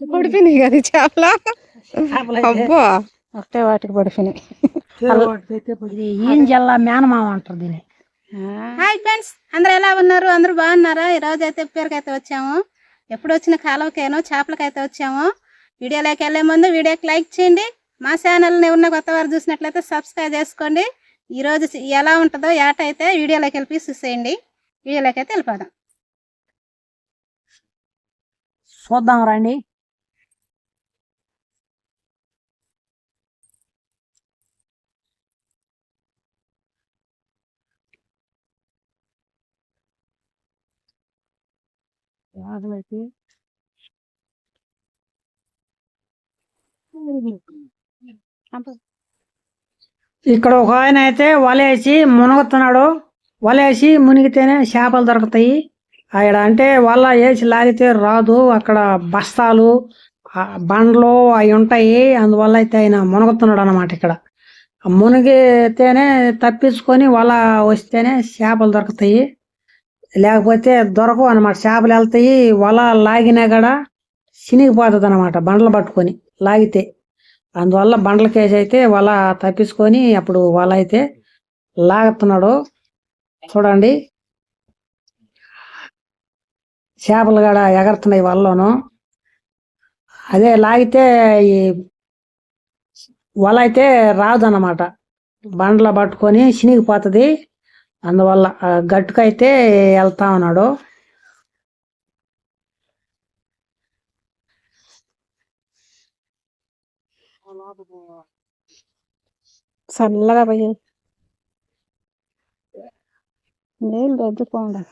పడిపోయినాయి కదా చేపల? అబ్బా. ఒకటే వాటికి పడిపోయినాయి. జిల్లా మేనమామ అంటారు దీన్ని. హాయ్ ఫ్రెండ్స్ అందరూ ఎలా ఉన్నారు? అందరూ బాగున్నారా? ఈ రోజు అయితే ఉప్పేరుకైతే వచ్చాము. ఎప్పుడు వచ్చిన కాలువకేనో చేపలకైతే వచ్చాము. వీడియోలోకి వెళ్ళే ముందు వీడియోకి లైక్ చేయండి. మా ఛానల్ని ఉన్న కొత్త వారు చూసినట్లయితే సబ్స్క్రైబ్ చేసుకోండి. ఈ రోజు ఎలా ఉంటుందో ఏట అయితే వీడియోలోకి వెళ్ళి చూసేయండి. వీడియోలోకి అయితే వెళ్ళిపోదాం. చూద్దాం రండి. ఇక్కడ ఒక ఆయన అయితే వలేసి మునుగుతున్నాడు వలేసి మునిగితేనే చేపలు దొరుకుతాయి. అక్కడ అంటే వల వేసి లాగితే రాదు. అక్కడ బస్తాలు బండ్లు అవి ఉంటాయి. అందువల్ల అయితే ఆయన మునుగుతున్నాడు అనమాట ఇక్కడ. మునిగితేనే తప్పించుకొని వల వస్తేనే చేపలు దొరుకుతాయి. లేకపోతే దొరకవు అనమాట చేపలు వెళ్తాయి వల లాగినా కూడా చినిగిపోతుంది అనమాట బండలు పట్టుకొని లాగితే. అందువల్ల బండల కేసు అయితే వల తప్పించుకొని అప్పుడు వల అయితే లాగుతున్నాడు చూడండి. చేపలు కూడా ఎగరుతున్నాయి వలలోను. అదే లాగితే ఈ వల అయితే రాదు అన్నమాట బండ్ల పట్టుకొని చినిగిపోతుంది. అందువల్ల గట్టుకైతే వెళ్తా ఉన్నాడు. చల్లగా పోయి. నీళ్ళు దగ్గుకోండి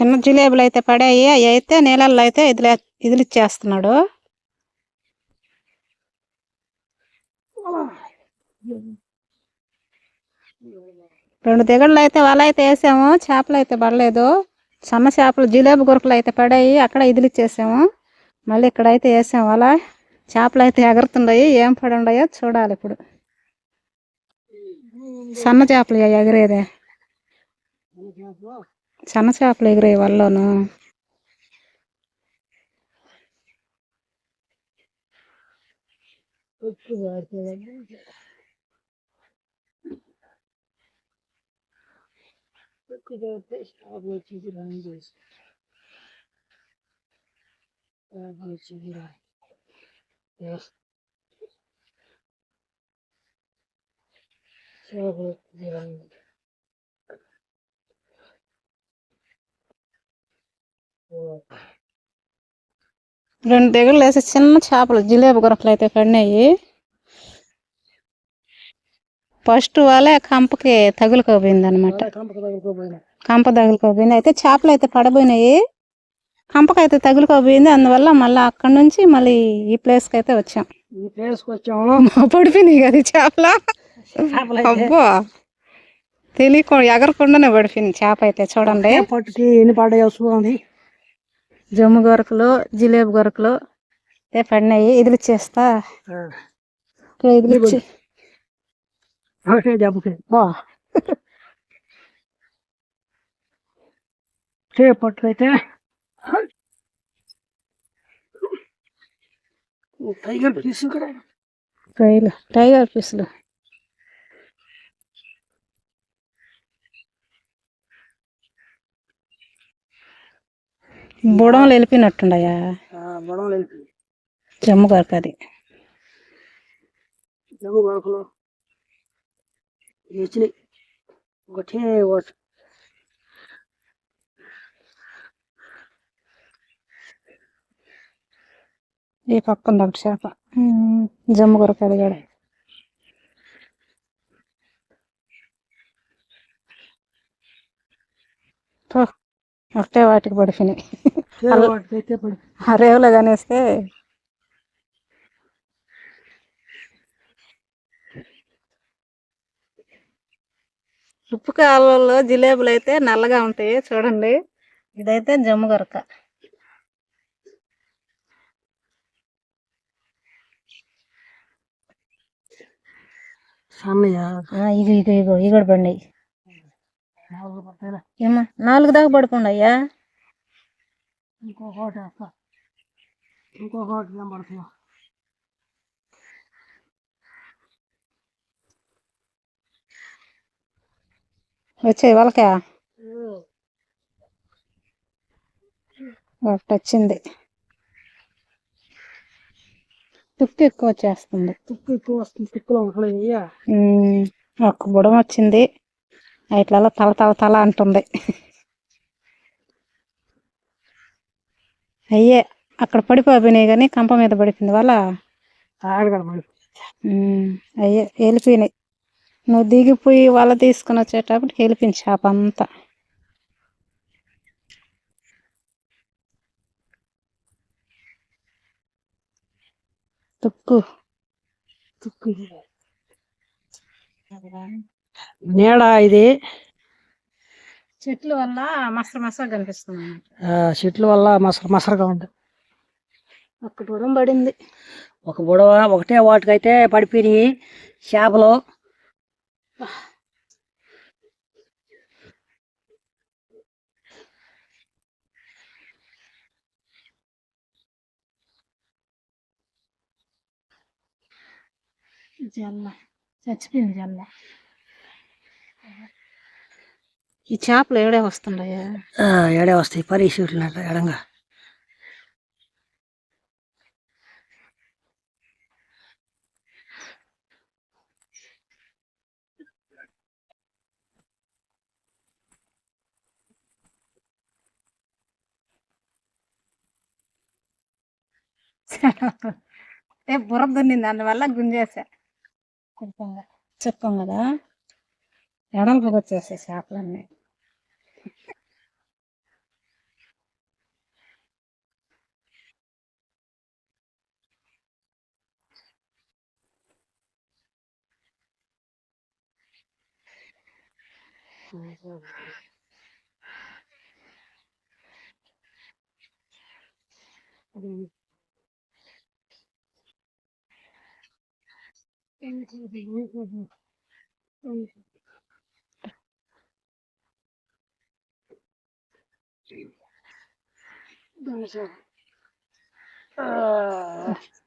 చిన్న జిలేబులు అయితే పడాయి అవి అయితే నీళ్ళల్లో అయితే ఇదిలే ఇదిలిచ్చేస్తున్నాడు. రెండు దిగళ్ళు అయితే వల అయితే వేసాము చేపలు అయితే పడలేదు. సన్న చేపలు జిలేబు గురకలు అయితే పడాయి అక్కడ ఇదిలిచ్చేసాము. మళ్ళీ ఇక్కడ అయితే వేసాము వల. చేపలు అయితే ఎగురుతున్నాయి ఏం పడి ఉన్నాయో చూడాలి ఇప్పుడు. సన్న చేపలు ఇవి ఎగిరేదే. సన్న చేపలు ఎగిరే వల్లోను రెండు దిగళ్ళు వేసి చిన్న చేపలు జిలేబు గురకలు అయితే పడినాయి. ఫస్ట్ వాళ్ళే కంపకి తగులుకోపోయింది అనమాట కంప తగులుకోపోయింది అయితే చేపలు అయితే పడబోయినాయి. కంపకైతే తగులుకోపోయింది అందువల్ల మళ్ళీ అక్కడ నుంచి మళ్ళీ ఈ ప్లేస్కి అయితే వచ్చాం. ఈ ప్లేస్కి వచ్చాము. పడిపోయినాయి కదా చేపల. అయితే అబ్బా! తెలియకుండా ఎగరకుండానే పడిపోయింది చేప అయితే చూడండి. ఎన్ని పడ్డాయో చూడండి. జమ్ము గొరకలు జిలేబు గొరకలు అయితే పడినాయి ఇదిలిచ్చేస్తా ఇదిలిచ్చి ఒకటే దెబ్బకి బా ఒకటే పట్టు అయితే టైగర్ పీస్ కూడా. రొయ్యలు టైగర్ పీసులు బుడంలు వెళ్ళిపోయినట్టుండయా బొడవలు జమ్ము గొరక అది. జమ్ము గొడవలు వచ్చినాయి ఒకటే ఒకటి ఈ పక్క ఉంది ఒకటి చేప. జమ్ము గొరక అది కూడా. పో, ఒకటే వాటికి పడిపోయినాయి ఆ కానీస్తే కానిస్తే ఉప్పు కాలువల్లో జిలేబులు అయితే నల్లగా ఉంటాయి చూడండి ఇదైతే జమ్ము గొరక ఇగో ఇగో ఇగో పండి నాలుగు పడతాయిలే. ఏమా నాలుగు దాకా పడుకోండి అయ్యా ఇంకొకటి ఇంకొకటి కనబడుతున్నా వచ్చాయి వాళ్ళకా? ఒకటి వచ్చింది. తుక్కు ఎక్కువ వచ్చేస్తుంది. తుక్కు ఎక్కువ వస్తుంది తుక్కులో ఉమ్, ఒక్క బుడం వచ్చింది. ఇట్లా తల తల తల అంటుంది. అయ్యే అక్కడ పడిపోయినాయి కానీ కంప మీద పడిపోయింది వాళ్ళ. అయ్యే వెళ్ళిపోయినాయి నువ్వు దిగిపోయి వల తీసుకుని వచ్చేటప్పటికి వెళ్ళిపోయింది చేప అంతా. తుక్కు. తుక్కు. నీడ ఇది? చెట్ల వల్ల మసర మసర కనిపిస్తుంది చెట్ల వల్ల మసర మసరగా ఉంది. ఒక్క దూరం పడింది. ఒక బుడవ ఒకటే వాటికైతే పడిపోయినాయి చేపలు. జల్ల చచ్చిపోయింది జల్ల ఈ చేపలు ఏడే వస్తుండయా? ఆ, ఏడే వస్తాయి. పరి చెట్లు ఎడంగా ఏ బుర్ర దున్నింది అందువల్ల గుంజేసా. చెప్పంగా. చెప్పాం కదా. ఎడలకు వచ్చేసాయి చేపలన్నీ.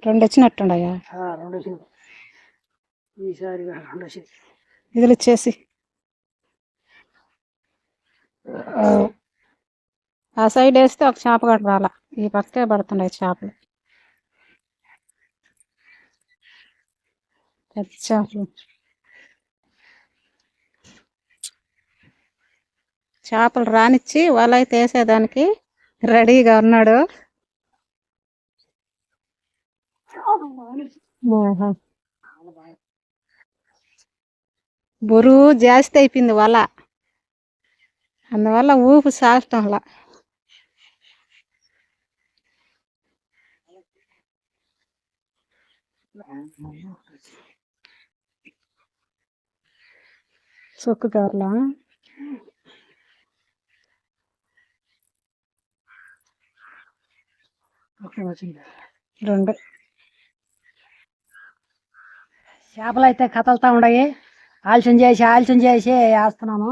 రెండు వచ్చినట్టుండయా రెండు వచ్చింది ఈసారి రెండు వచ్చింది ఇదిలు ఇచ్చేసి ఆ సైడ్ వేస్తే ఒక చేప కూడా రాలా ఈ పక్కే పడుతున్నాయి చేపలు పెద్ద చేపలు చేపలు రానిచ్చి వల అయితే వేసేదానికి రెడీగా ఉన్నాడు. బరువు జాస్తి అయిపోయింది వల. అందువల్ల ఊపు సాగటంలా సొక్కు కవర్లా ఒకటే వచ్చింది రెండు చేపలు అయితే కథలుతా ఉన్నాయి ఆలస్యం చేసి ఆలస్యం చేసి వేస్తున్నాను.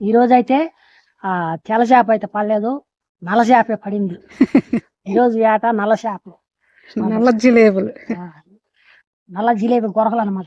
ఈరోజు అయితే ఆ తెల్ల చేప అయితే పడలేదు. నల్ల చేపే పడింది. ఈరోజు వేట నల్ల చేపలు. నల్ల జిలేబులు. నల్ల జిలేబీ గొరకలు అనమాట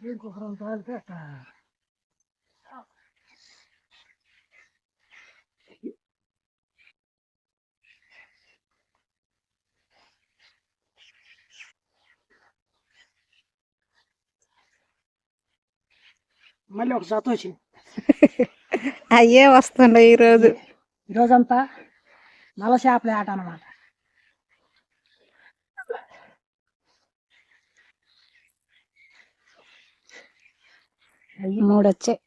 ఇంకొకరం తాగితే మళ్ళీ ఒక జాత వచ్చింది అయ్యే వస్తున్నాయి ఈరోజు. ఈరోజంతా నల్ల చేపలు ఆట అనమాట మూడు వచ్చాయి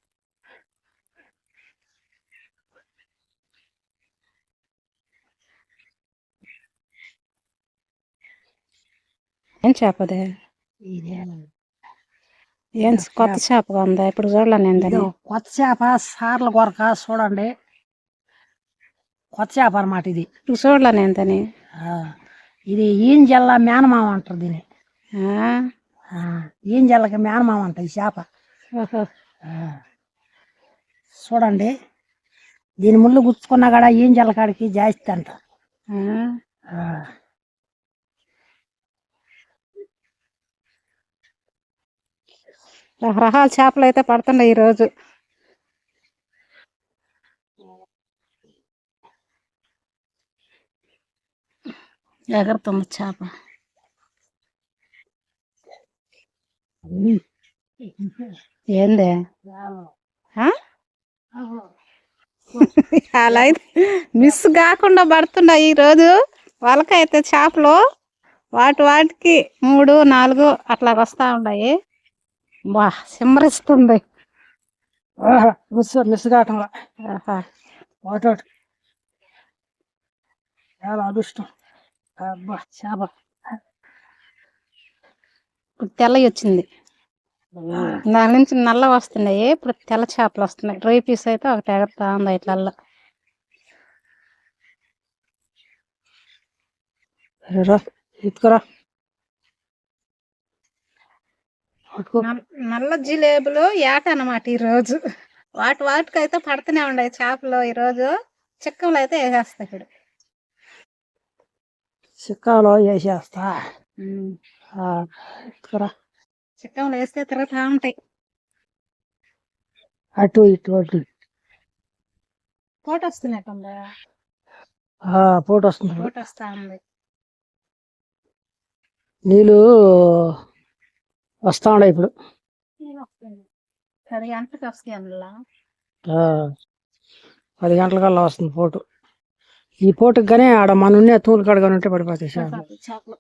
ఏం చేపదే? ఏం కొత్త చేపగా ఉందా? ఇప్పుడు చూడలే నేను దాన్ని. ఇదో కొత్త చేప సార్ల కొరక చూడండి. కొత్త చేప అనమాట ఇది. ఇప్పుడు చూడలే నేను దాన్ని. ఆ, ఇది ఈయన జల్ల మేనమామ అంటారు దీన్ని? ఆ, ఈయన జల్లకి మేనమామ అంట ఈ చేప. చూడండి. దీని ముళ్ళు గుచ్చుకున్నా కూడా ఈయన జల్ల కాడికి? జాస్తి అంట. రకరకాల చేపలు అయితే పడుతుండే ఈ రోజు ఎగరుతుంది చేప. ఏంది? అలా అయితే మిస్ కాకుండా పడుతుండే ఈ రోజు వాళ్ళకైతే చేపలు వాటి వాటికి మూడు నాలుగు అట్లా వస్తా ఉన్నాయి. బా సిమ్మరిస్తుంది ఆహా, మిస్ మిస్ కావటంలా. చాలా అదృష్టం. చేప. తెల్లవి వచ్చింది దాని నుంచి నల్ల వస్తున్నాయి. ఇప్పుడు తెల్ల చేపలు వస్తున్నాయి. డ్రై పీస్ అయితే ఒకటి ఎగరుతా ఉంది ఇట్లల్లో నల్ల. జిలేబులు ఏట అన్నమాట ఈ రోజు. వాటి వాటికి అయితే పడుతూనే ఉన్నాయి చేపలు ఈ రోజు. చిక్కలు అయితే వేసేస్తాయి ఇప్పుడు చిక్కాలో వేసేస్తా. చిక్కలు వేస్తే తిరుగుతా ఉంటాయి అటు ఇటు అటు పూట వస్తున్నట్టుందా ఆ, పోటు వస్తుంది పూట వస్తా ఉంది. నీళ్ళు వస్తా ఉన్నాయి ఇప్పుడు. పది గంటలకు వస్తాయి అందులో. పది గంటలకల్లా వస్తుంది పోటు. ఈ పోటుకి కానీ ఆడ మన ఉన్న తూలు కడగానే ఉంటే పడిపోతాయి చేపలు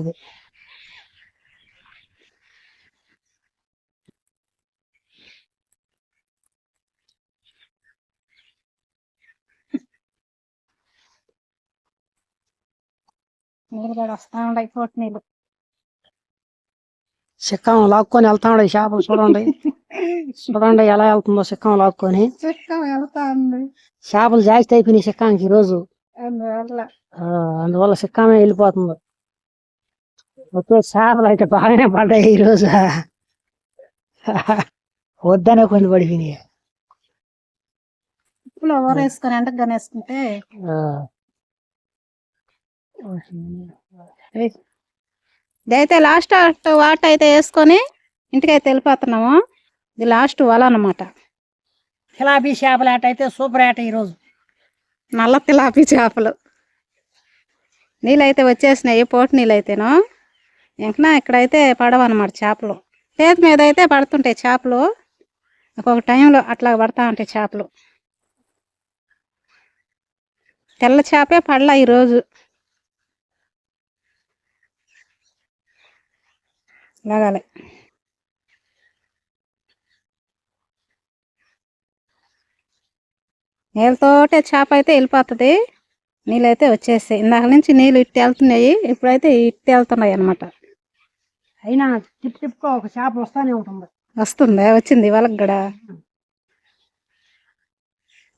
ఇది. నీళ్ళు కూడా వస్తా ఉన్నాయి పోటు నీళ్ళు. చిక్కం లాక్కొని వెళ్తా ఉన్నాయి చేపలు చూడండి. చూడండి ఎలా వెళ్తుందో చిక్కం లాక్కొని. చిక్కం వెళ్తా ఉంది. చేపలు జాస్తి అయిపోయినాయి చిక్కానికి ఈరోజు. అందువల్ల. అందువల్ల చిక్కామే వెళ్ళిపోతుంది. ఒకే చేపలు అయితే బాగానే పడ్డాయి ఈరోజు వద్దనే కొన్ని పడిపోయినాయి. ఉప్పులో ఊరేసుకొని ఎండకు గనేసుకుంటే ఆ. ఇదైతే లాస్ట్ వాట అయితే వేసుకొని ఇంటికైతే వెళ్ళిపోతున్నాము. ఇది లాస్ట్ వల అన్నమాట. తిలాపీ చేపల ఆట అయితే సూపర్ ఆట ఈరోజు నల్ల తిలాపి చేపలు. నీళ్ళు అయితే వచ్చేసినాయి పోటు నీళ్ళైతేనో? అయితేను ఇంకా ఇక్కడైతే పడవన్నమాట అనమాట చేపలు. చేతి మీద అయితే పడుతుంటాయి చేపలు. ఒక్కొక్క టైంలో అట్లా పడతా ఉంటాయి చేపలు. తెల్ల చేపే పడలా ఈరోజు. లాగాలి. నీళ్ళతోటే చేప అయితే వెళ్ళిపోతుంది. నీళ్ళు అయితే వచ్చేస్తాయి. ఇందాక నుంచి నీళ్ళు ఇట్టి వెళ్తున్నాయి. ఇప్పుడైతే ఇట్టి వెళ్తున్నాయి అనమాట అయినా టిప్ టిప్గా ఒక చేప వస్తానే ఉంటుంది. వస్తుందా? వచ్చింది వాళ్ళకి కూడా.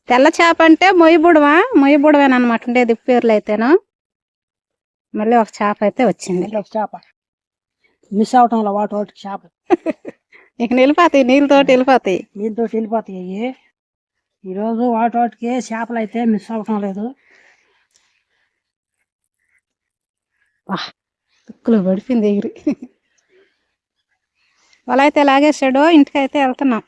తెల్ల చేప అంటే మొయ్యబుడవా మొయ్యబుడవేనమాట ఉండేది పేర్లు అయితేను. మళ్ళీ ఒక చేప అయితే వచ్చింది. ఒక చేప. మిస్ అవటంలో వాటి వాటికి చేప. ఇక వెళ్ళిపోతాయి నీళ్ళతోటి వెళ్ళిపోతాయి. దీంతో వెళ్ళిపోతాయి ఈరోజు వాటోటికి చేపలు అయితే మిస్ అవటం లేదు. తుక్కులు పడిపోయింది ఎగిరి. వాళ్ళు అయితే లాగేసాడు ఇంటికైతే వెళ్తున్నాం.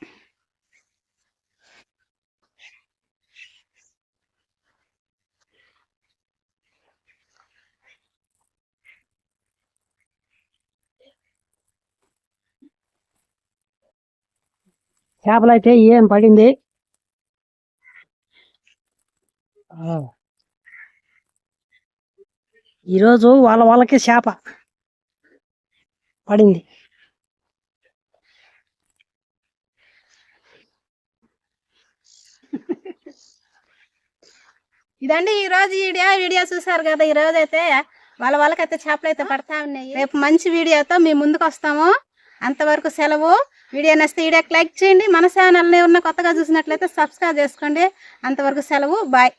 చేపలు అయితే ఏం పడింది? ఈరోజు వాళ్ళ వాళ్ళకి చేప. పడింది. ఇదండి ఈ రోజు వీడియో వీడియో చూసారు కదా ఈ రోజు అయితే వాళ్ళ వాళ్ళకైతే చేపలు అయితే పడతా ఉన్నాయి. రేపు మంచి వీడియోతో మీ ముందుకు వస్తాము. అంతవరకు సెలవు. వీడియో నచ్చితే వీడియోకి లైక్ చేయండి. మన ఛానల్ని ఉన్న కొత్తగా చూసినట్లయితే సబ్స్క్రైబ్ చేసుకోండి. అంతవరకు సెలవు. బాయ్.